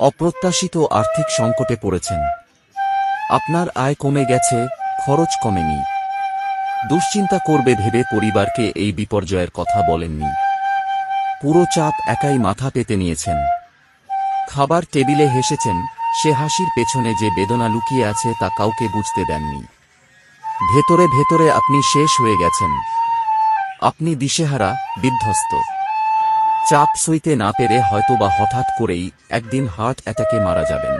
অপ্রত্যাশিত আর্থিক সংকটে পড়েছেন। আপনার আয় কমে গেছে, খরচ কমেনি। দুশ্চিন্তা করবে ভেবে পরিবারকে এই বিপর্যয়ের কথা বলেননি। পুরো চাপ একাই মাথা পেতে নিয়েছেন। খাবার টেবিলে হেসেছেন, সে হাসির পেছনে যে বেদনা লুকিয়ে আছে তা কাউকে বুঝতে দেননি। ভেতরে ভেতরে আপনি শেষ হয়ে গেছেন। আপনি দিশেহারা, বিধ্বস্ত। চাপ সইতে না পেরে হয়তোবা হঠাৎ করেই একদিন হার্ট অ্যাটাকে মারা যাবেন।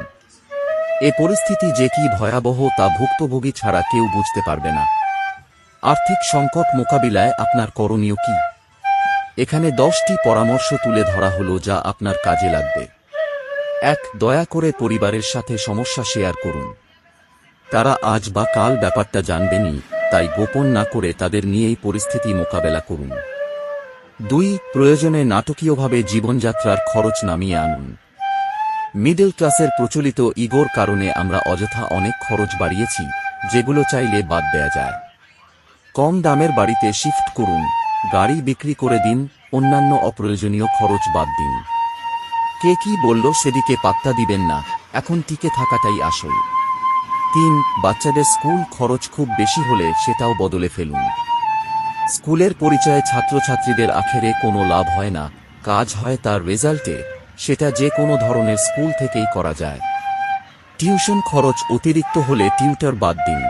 এ পরিস্থিতি যে কি ভয়াবহ তা ভুক্তভোগী ছাড়া কেউ বুঝতে পারবে না। আর্থিক সংকট মোকাবিলায় আপনার করণীয় কি? এখানে দশটি পরামর্শ তুলে ধরা হলো যা আপনার কাজে লাগবে। এক, দয়া করে পরিবারের সাথে সমস্যা শেয়ার করুন। তারা আজ বা কাল ব্যাপারটা জানবেনই, তাই গোপন না করে তাদের নিয়েই পরিস্থিতি মোকাবেলা করুন। দুই, প্রয়োজনে নাটকীয়ভাবে জীবনযাত্রার খরচ নামিয়ে আনুন। মিডল ক্লাসের প্রচলিত ইগোর কারণে আমরা অযথা অনেক খরচ বাড়িয়েছি, যেগুলো চাইলে বাদ দেয়া যায়। কম দামের বাড়িতে শিফট করুন, গাড়ি বিক্রি করে দিন, অন্যান্য অপ্রয়োজনীয় খরচ বাদ দিন। কে কি বলল সেদিকে পাত্তা দিবেন না, এখন টিকে থাকাটাই আসল। তিন, বাচ্চাদের স্কুল খরচ খুব বেশি হলে সেটাও বদলে ফেলুন। স্কুলের পরিচয়ে ছাত্রছাত্রীদের আখেরে কোনো লাভ হয় না, কাজ হয় তার রেজাল্টে, সেটা যে কোনো ধরনের স্কুল থেকেই করা যায়। টিউশন খরচ অতিরিক্ত হলে টিউটার বাদ দিন।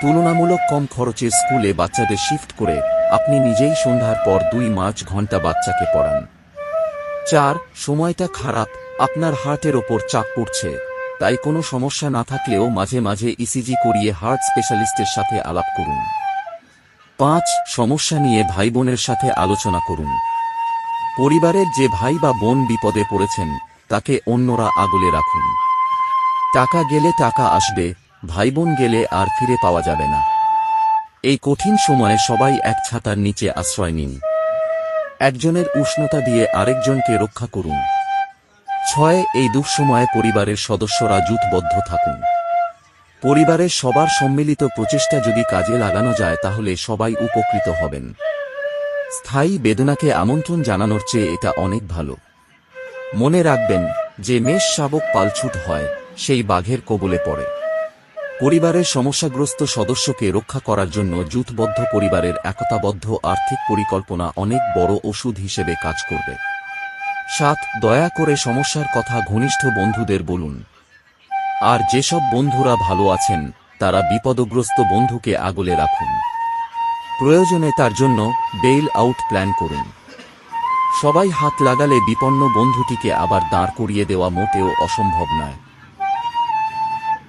তুলনামূলক কম খরচের স্কুলে বাচ্চাদের শিফট করে আপনি নিজেই সন্ধ্যার পর দুই মাস ঘণ্টা বাচ্চাকে পড়ান। চার, সময়টা খারাপ, আপনার হার্টের ওপর চাপ পড়ছে, তাই কোনো সমস্যা না থাকলেও মাঝে মাঝে ইসিজি করিয়ে হার্ট স্পেশালিস্টের সাথে আলাপ করুন। পাঁচ, সমস্যা নিয়ে ভাই বোনের সাথে আলোচনা করুন। পরিবারের যে ভাই বা বোন বিপদে পড়েছেন, তাকে অন্যরা আগলে রাখুন। টাকা গেলে টাকা আসবে ভাই বোন গেলে আর ফিরে পাওয়া যাবে না। এই কঠিন সময়ে সবাই এক ছাতার নিচে আশ্রয় নিন। একজনের উষ্ণতা দিয়ে আরেকজনকে রক্ষা করুন। ছয়, এই দুঃসময়ে পরিবারের সদস্যরা জুটবদ্ধ থাকুন। পরিবারের সবার সম্মিলিত প্রচেষ্টা যদি কাজে লাগানো যায়, তাহলে সবাই উপকৃত হবেন। স্থায়ী বেদনাকে আমন্ত্রণ জানানোর চেয়ে এটা অনেক ভালো। মনে রাখবেন, যে মেষ শাবক পালছুট হয়, সেই বাঘের কবলে পড়ে। পরিবারের সমস্যাগ্রস্ত সদস্যকে রক্ষা করার জন্য জুথবদ্ধ পরিবারের একতাবদ্ধ আর্থিক পরিকল্পনা অনেক বড় ওষুধ হিসেবে কাজ করবে। সাত দয়া করে সমস্যার কথা ঘনিষ্ঠ বন্ধুদের বলুন। আর যেসব বন্ধুরা ভালো আছেন, তারা বিপদগ্রস্ত বন্ধুকে আগলে রাখুন। প্রয়োজনে তার জন্য বেইল আউট প্ল্যান করুন। সবাই হাত লাগালে বিপন্ন বন্ধুটিকে আবার দাঁড় করিয়ে দেওয়া মোটেও অসম্ভব নয়।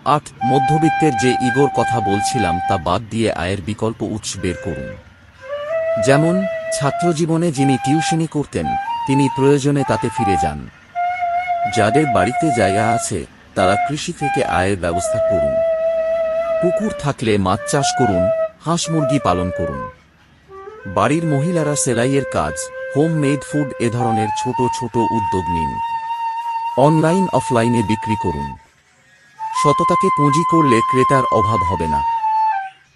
আট, মধ্যবিত্তের যে ইগোর কথা বলছিলাম তা বাদ দিয়ে আয়ের বিকল্প উৎস বের করুন। যেমন, ছাত্রজীবনে যিনি টিউশনি করতেন, তিনি প্রয়োজনে তাতে ফিরে যান। যাদের বাড়িতে জায়গা আছে তারা কৃষি থেকে আয়ের ব্যবস্থা করুন। পুকুর থাকলে মাছ চাষ করুন, হাঁস মুরগি পালন করুন। বাড়ির মহিলারা সেলাইয়ের কাজ হোম মেড ফুড এ ধরনের ছোট ছোট উদ্যোগ নিন। অনলাইন অফলাইনে বিক্রি করুন। সততাকে পুঁজি করলে ক্রেতার অভাব হবে না।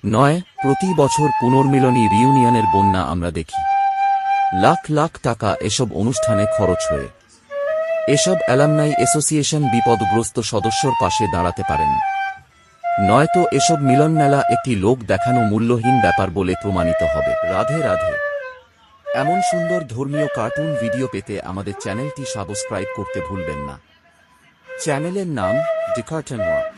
নয়, প্রতি বছর পুনর্মিলনী রিউনিয়নের বন্যা আমরা দেখি। লাখ লাখ টাকা এসব অনুষ্ঠানে খরচ হয়ে এসব অ্যালামনাই অ্যাসোসিয়েশন বিপদগ্রস্ত সদস্যর পাশে দাঁড়াতে পারেন। নয়তো এসব মিলন মেলা একটি লোক দেখানো মূল্যহীন ব্যাপার বলে প্রমাণিত হবে। রাধে রাধে। এমন সুন্দর ধর্মীয় কার্টুন ভিডিও পেতে আমাদের চ্যানেলটি সাবস্ক্রাইব করতে ভুলবেন না। চ্যানেলের নাম ডিকার্টন ওয়ার্ক